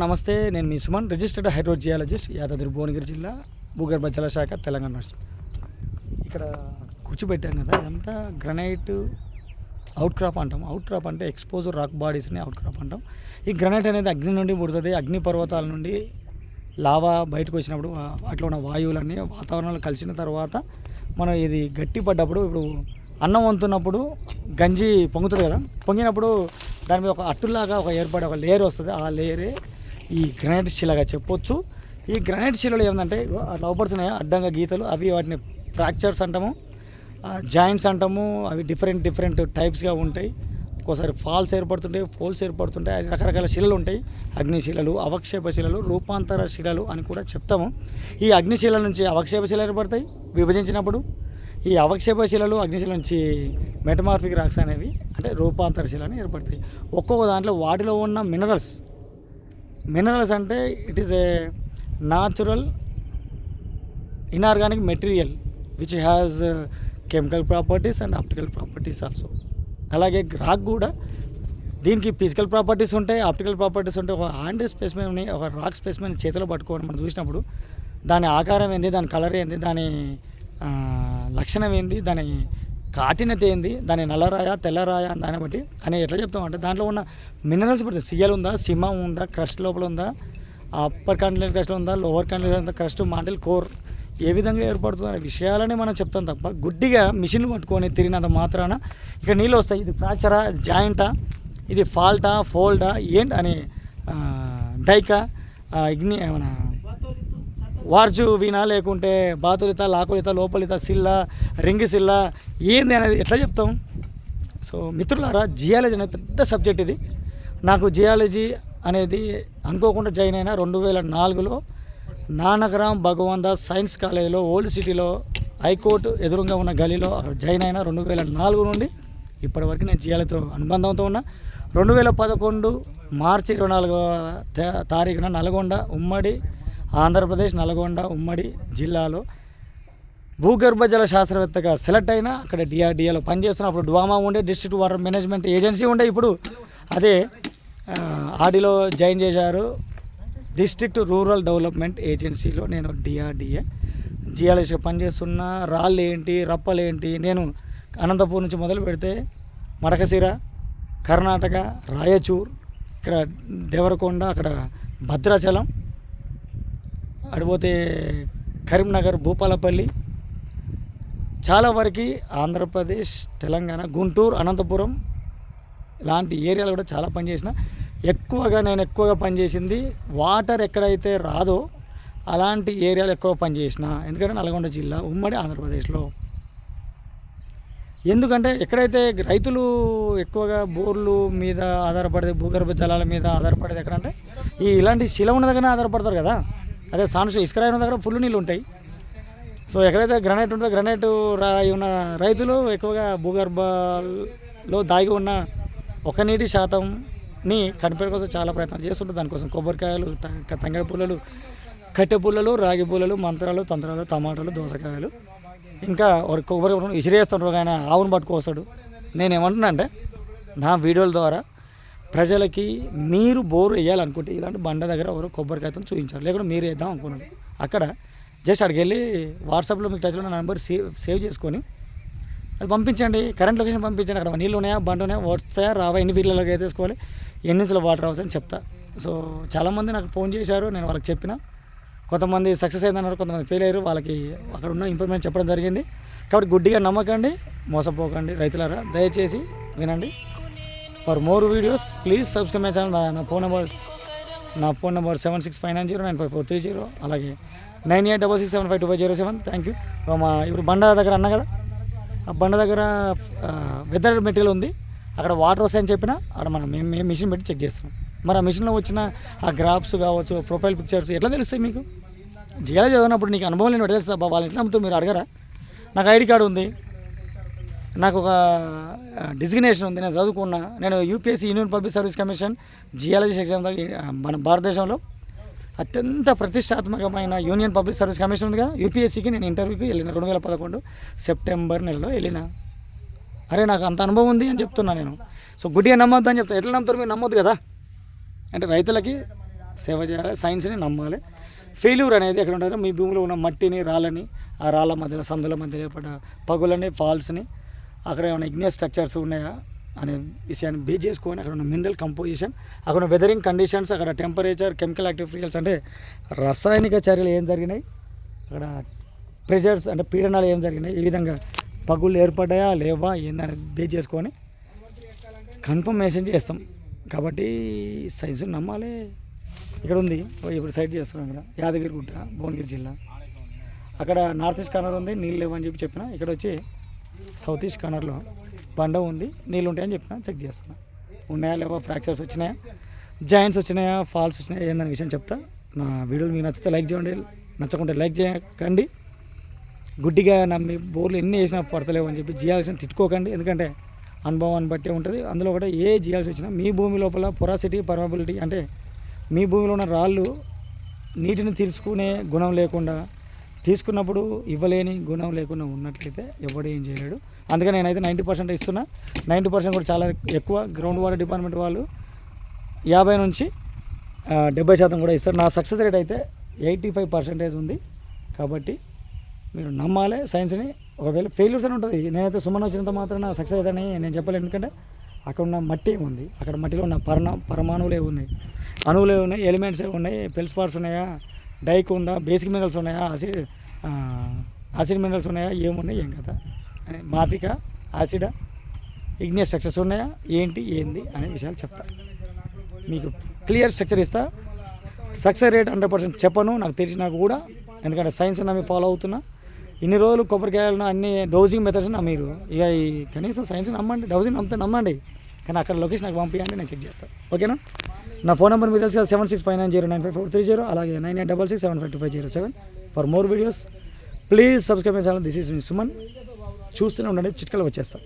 నమస్తే నేను మీ సుమన్ రిజిస్టర్డ్ హైడ్రోజియాలజిస్ట్ యాదాద్రి భువనగిరి జిల్లా భూగర్భ జలశాఖ తెలంగాణ రాష్ట్రం. ఇక్కడ కూర్చోబెట్టాం కదా ఇదంతా గ్రనైట్ అవుట్ క్రాప్ అంటాం. అవుట్ క్రాప్ అంటే ఎక్స్పోజ్ రాక్ బాడీస్ని అవుట్ క్రాప్ అంటాం. ఈ గ్రనైట్ అనేది అగ్ని నుండి పుడుతుంది. అగ్ని పర్వతాల నుండి లావా బయటకు వచ్చినప్పుడు వాటిలో ఉన్న వాయువులన్నీ వాతావరణంలో కలిసిన తర్వాత మనం ఇది గట్టి పడ్డప్పుడు ఇప్పుడు అన్నం వంతున్నప్పుడు గంజి పొంగుతుంది కదా. పొంగినప్పుడు దాని మీద ఒక అట్టులాగా ఒక ఏర్పడే ఒక లేయర్ వస్తుంది. ఆ లేయరే ఈ గ్రనైట్ శిలగా చెప్పొచ్చు. ఈ గ్రనైట్ శిలలో ఏంటంటే లోపడుతున్నాయి అట్లా అడ్డంగా గీతలు అవి వాటిని ఫ్రాక్చర్స్ అంటాము జాయింట్స్ అంటాము అవి డిఫరెంట్ డిఫరెంట్ టైప్స్గా ఉంటాయి. ఒక్కోసారి ఫాల్స్ ఏర్పడుతుంటాయి ఫోల్స్ ఏర్పడుతుంటాయి రకరకాల శిలలు ఉంటాయి. అగ్నిశిలలు అవక్షేప శిలలు రూపాంతర శిలలు అని కూడా చెప్తాము. ఈ అగ్నిశిల నుంచి అవక్షేప శిల ఏర్పడతాయి విభజించినప్పుడు. ఈ అవక్షేప శిలలు అగ్నిశిల నుంచి మెటమార్ఫిక్ రాక్స్ అనేవి అంటే రూపాంతర శిలని ఏర్పడతాయి. ఒక్కొక్క దాంట్లో వాటిలో ఉన్న మినరల్స్ మినరల్స్ అంటే it is a natural inorganic material which has chemical properties and optical properties also అలాగే రాక్ కూడా దీనికి ఫిజికల్ ప్రాపర్టీస్ ఉంటాయి ఆప్టికల్ ప్రాపర్టీస్ ఉంటాయి. ఒక హ్యాండ్ స్పెసిమెన్ని ఒక రాక్ స్పెసిమెన్ చేతిలో పట్టుకోవడం మనం చూసినప్పుడు దాని ఆకారం ఏంది దాని కలర్ ఏంది దాని లక్షణం ఏంది దాని కాటినత ఏంది? దాని నల్లరాయ తెల్లరాయ దాన్ని బట్టి అని ఎట్లా చెప్తామంటే దాంట్లో ఉన్న మినరల్స్ పడుతుంది సియల్ ఉందా సిమ ఉందా క్రస్ట్ లోపల ఉందా అప్పర్ కంటినెంట్ క్రస్ట్ ఉందా lower continent crust mantle core ఏ విధంగా ఏర్పడుతుంది అనే విషయాలని మనం చెప్తాం తప్ప గుడ్డిగా మిషన్లు పట్టుకొని తిరిగినంత మాత్రాన ఇక నీళ్ళు వస్తాయి. ఇది ఫ్రాక్చరా జాయింటా ఇది ఫాల్టా ఫోల్డా ఏంటి అని డైకా ఇగ్ని ఏమైనా వార్జు వీణ లేకుంటే బాతులిత లాకులిత లోపలిత సిల్ల రింగి సిల్ల ఏంది అనేది ఎట్లా చెప్తాం? సో మిత్రులారా జియాలజీ అనేది పెద్ద సబ్జెక్ట్ ఇది. నాకు జియాలజీ అనేది అనుకోకుండా జాయిన్ అయిన రెండు వేల నాలుగులో నానగరామ్ భగవాన్ దాస్ సైన్స్ కాలేజీలో ఓల్డ్ సిటీలో హైకోర్టు ఎదురుగా ఉన్న గలీలో అక్కడ జాయిన్ అయిన రెండు వేల నాలుగు నుండి ఇప్పటివరకు నేను జియాలతో అనుబంధంతో ఉన్నా. రెండు వేల పదకొండు మార్చి ఇరవై నాలుగవ తారీఖున నల్గొండ ఉమ్మడి ఆంధ్రప్రదేశ్ నల్గొండ ఉమ్మడి జిల్లాలో భూగర్భ జల శాస్త్రవేత్తగా సెలెక్ట్ అయినా అక్కడ డిఆర్డిఏలో పనిచేస్తున్న. అప్పుడు డ్వామా ఉండే డిస్ట్రిక్ట్ వాటర్ మేనేజ్మెంట్ ఏజెన్సీ ఉండే ఇప్పుడు. అదే ఆడిలో జాయిన్ చేశారు డిస్ట్రిక్ట్ రూరల్ డెవలప్మెంట్ ఏజెన్సీలో. నేను డిఆర్డిఏ జియాలజీగా పనిచేస్తున్న. రాళ్ళు ఏంటి రప్పలు ఏంటి నేను అనంతపూర్ నుంచి మొదలు పెడితే మడకసిర కర్ణాటక రాయచూర్ ఇక్కడ దేవరకొండ అక్కడ భద్రాచలం అడిపోతే కరీంనగర్ భూపాలపల్లి చాలా వరకు ఆంధ్రప్రదేశ్ తెలంగాణ గుంటూరు అనంతపురం ఇలాంటి ఏరియాలు కూడా చాలా పనిచేసిన. ఎక్కువగా నేను ఎక్కువగా పనిచేసింది వాటర్ ఎక్కడైతే రాదో అలాంటి ఏరియాలు ఎక్కువ పనిచేసిన ఎందుకంటే నల్గొండ జిల్లా ఉమ్మడి ఆంధ్రప్రదేశ్లో. ఎందుకంటే ఎక్కడైతే రైతులు ఎక్కువగా బోర్లు మీద ఆధారపడేది భూగర్భ జలాల మీద ఆధారపడేది ఎక్కడంటే ఈ ఇలాంటి శిల ఉన్న దగ్గర ఆధారపడతారు కదా. అదే సాన్స్ ఇసుకరాయి ఉన్న దగ్గర ఫుల్ నీళ్ళు ఉంటాయి. సో ఎక్కడైతే గ్రనైట్ ఉంటుందో గ్రనైట్ రాయి ఉన్న రైతులు ఎక్కువగా భూగర్భలో దాగి ఉన్న ఒక నీటి శాతంని కనిపెట్టే కోసం చాలా ప్రయత్నం చేస్తుంటారు. దానికోసం కొబ్బరికాయలు త- తంగడి పుల్లలు కట్టె పుల్లలు రాగి పుల్లలు మంత్రాలు తంత్రాలు టమాటాలు దోసకాయలు. ఇంకా కొబ్బరి ఇసిరేస్తుంటారు ఆయన ఆవును పట్టుకొస్తాడు. నేను ఏమంటున్నా అంటే నా వీడియోల ద్వారా ప్రజలకి మీరు బోరు వేయాలనుకుంటే ఇలాంటి బండ దగ్గర ఎవరు కొబ్బరికాయతో చూపించారు లేకుంటే మీరు వేద్దాం అనుకున్నారు. అక్కడ జస్ట్ అక్కడికి వెళ్ళి వాట్సాప్లో మీకు టచ్లో నా నెంబర్ సేవ్ సేవ్ చేసుకొని అది పంపించండి. కరెంట్ లొకేషన్ పంపించండి. అక్కడ నీళ్ళు ఉన్నాయా? బండ ఉన్నాయా? వస్తాయా? రావా? ఎన్ని ఫీట్లలోకి అయితే వేసుకోవాలి? ఎన్ని ఇంచుల వాటర్ రావచ్చు అని చెప్తా. సో చాలామంది నాకు ఫోన్ చేశారు. నేను వాళ్ళకి చెప్పిన. కొంతమంది సక్సెస్ అయిందన్నారు. కొంతమంది ఫెయిల్ అయ్యారు. వాళ్ళకి అక్కడ ఉన్న ఇన్ఫర్మేషన్ చెప్పడం జరిగింది. కాబట్టి గుడ్డిగా నమ్మకండి. మోసపోకండి. రైతులారా దయచేసి వినండి. For more videos please subscribe my channel నా ఫోన్ నెంబర్ నా phone number seven six five nine zero nine five four three zero అలాగే nine eight double six seven five two five zero seven thank you మా ఇప్పుడు బండ దగ్గర అన్నా కదా? ఆ బండ దగ్గర వెదర్ మెటీరియల్ ఉంది. అక్కడ వాటర్ వస్తాయని చెప్పినా అక్కడ మనం మేము మేము మిషన్ పెట్టి చెక్ చేస్తున్నాం మరి ఆ మిషన్లో వచ్చిన ఆ గ్రాఫ్స్ కావచ్చు ప్రొఫైల్ పిక్చర్స్ ఎట్లా తెలుస్తాయి మీకు? జియాలజీ చదివినప్పుడు నీకు అనుభవం లేని వాళ్ళు తెలుస్తా వాళ్ళు ఎట్లా అమ్ముతూ మీరు అడగరా? నాకు ఐడి కార్డు ఉంది. నాకు ఒక డిజిగ్నేషన్ ఉంది. నేను చదువుకున్నా. నేను UPSC union public service commission geology exam మన భారతదేశంలో అత్యంత ప్రతిష్టాత్మకమైన యూనియన్ పబ్లిక్ సర్వీస్ కమిషన్ ఉంది యూపీఎస్సీకి నేను ఇంటర్వ్యూకి వెళ్ళిన రెండు వేల పదకొండు సెప్టెంబర్ నెలలో వెళ్ళిన. అరే నాకు అంత అనుభవం ఉంది అని చెప్తున్నా నేను. సో గుడ్డిగా నమ్మొద్దు అని చెప్తాను ఎట్లా నమ్ముతారు మీరు? నమ్మొద్దు కదా. అంటే రైతులకి సేవ చేయాలి సైన్స్ని నమ్మాలి. ఫెయిల్యూర్ అనేది ఎక్కడ ఉంటుంది? మీ భూమిలో ఉన్న మట్టిని రాళ్ళని ఆ రాళ్ళ మధ్యలో సందుల మధ్యలో ఏర్పడ్డ పగులని ఫాల్స్ని అక్కడ ఏమైనా ఇగ్నియస్ స్ట్రక్చర్స్ ఉన్నాయా అనే విషయాన్ని బేస్ చేసుకొని అక్కడ ఉన్న మినరల్ కంపోజిషన్ అక్కడ వెదరింగ్ కండిషన్స్ అక్కడ టెంపరేచర్ కెమికల్ యాక్టివ్ ఫ్యూయల్స్ అంటే రసాయనిక చర్యలు ఏం జరిగినాయి? అక్కడ ప్రెషర్స్ అంటే పీడనాలు ఏం జరిగినాయి? ఈ విధంగా పగుళ్ళు ఏర్పడ్డాయా? లేవా? ఏందని బేస్ చేసుకొని కన్ఫర్మేషన్ చేస్తాం. కాబట్టి సైన్స్ నమ్మాలి. ఇక్కడ ఉంది. ఇప్పుడు సైడ్ చేస్తున్నాం ఇక్కడ. యాదగిరిగుట్ట భువనగిరి జిల్లా. అక్కడ నార్త్ ఈస్ట్ కార్నర్ ఉంది. నీళ్ళు లేవని చెప్పి చెప్పిన. ఇక్కడ వచ్చి సౌత్ ఈస్ట్ కార్నర్లో బండ ఉంది. నీళ్ళు ఉంటాయని చెప్పిన చెక్ చేస్తున్నా. ఉన్నాయా లేవో ఫ్రాక్చర్స్ వచ్చినాయా? జాయింట్స్ వచ్చినాయా? ఫాల్స్ వచ్చినాయా? ఏందనే విషయం చెప్తా. నా వీడియోలు మీకు నచ్చితే లైక్ చేయండి. నచ్చకుంటే లైక్ చేయకండి. గుడ్డిగా నమ్మి బోర్లు ఎన్ని వేసినా పడతలేవు అని చెప్పి జియాల్సిన తిట్టుకోకండి. ఎందుకంటే అనుభవాన్ని బట్టి ఉంటుంది. అందులో కూడా ఏ జియాల్సి వచ్చినా మీ భూమి లోపల పొరాసిటీ పర్మబిలిటీ అంటే మీ భూమిలో ఉన్న రాళ్ళు నీటిని తీసుకునే గుణం లేకుండా తీసుకున్నప్పుడు ఇవ్వలేని గుణం లేకుండా ఉన్నట్లయితే ఎవడు ఏం చేయలేడు. అందుకని నేనైతే నైంటీ పర్సెంట్ ఇస్తున్నా. నైంటీ పర్సెంట్ కూడా చాలా ఎక్కువ. గ్రౌండ్ వాటర్ డిపార్ట్మెంట్ వాళ్ళు యాభై నుంచి డెబ్బై శాతం కూడా ఇస్తారు. నా సక్సెస్ రేట్ అయితే ఎయిటీ ఫైవ్ పర్సెంటేజ్ ఉంది. కాబట్టి మీరు నమ్మాలి సైన్స్ని. ఒకవేళ ఫెయిల్యూర్స్ అని ఉంటుంది. నేనైతే సుమన్ వచ్చినంత మాత్రం నా సక్సెస్ అవుతానని నేను చెప్పలేను. ఎందుకంటే అక్కడ ఉన్న మట్టి ఉంది. అక్కడ మట్టిలో ఉన్న పరణ పరమాణువులే ఉన్నాయి. అణువులే ఉన్నాయి. ఎలిమెంట్స్ ఉన్నాయి. పెల్స్ పార్ట్స్ ఉన్నాయా? డైక్ ఉందా బేసిక్ మినరల్స్ ఉన్నాయా ఆసిడ్ ఆసిడ్ మినరల్స్ ఉన్నాయా ఏమున్నాయి ఏం కదా అని మాఫిక యాసిడా ఇగ్నియస్ స్ట్రక్చర్స్ ఉన్నాయా ఏంటి ఏంది అనే విషయాలు చెప్తా. మీకు క్లియర్ స్ట్రక్చర్ ఇస్తా. సక్సెస్ రేట్ హండ్రెడ్ పర్సెంట్ చెప్పను నాకు తెలిసినా కూడా. ఎందుకంటే సైన్స్ నమ్మి ఫాలో అవుతున్నా. ఇన్ని రోజులు కొబ్బరికాయలను అన్ని డౌజింగ్ మెథడ్స్ నమ్మిరు ఇక ఈ కనీసం సైన్స్ నమ్మండి డౌజింగ్ నమ్మితే నమ్మండి. కానీ అక్కడ లొకేషన్ నాకు పంపించండి నేను చెక్ చేస్తాను ఓకేనా? నా ఫోన్ నెంబర్ మీరు తెలుసు కదా seven six five nine zero nine five four three zero అలాగే nine eight double six seven five two five zero seven for more videos please subscribe my channel this is మీ సుమన్ చూస్తూనే ఉండండి చిట్కలు వచ్చేస్తాను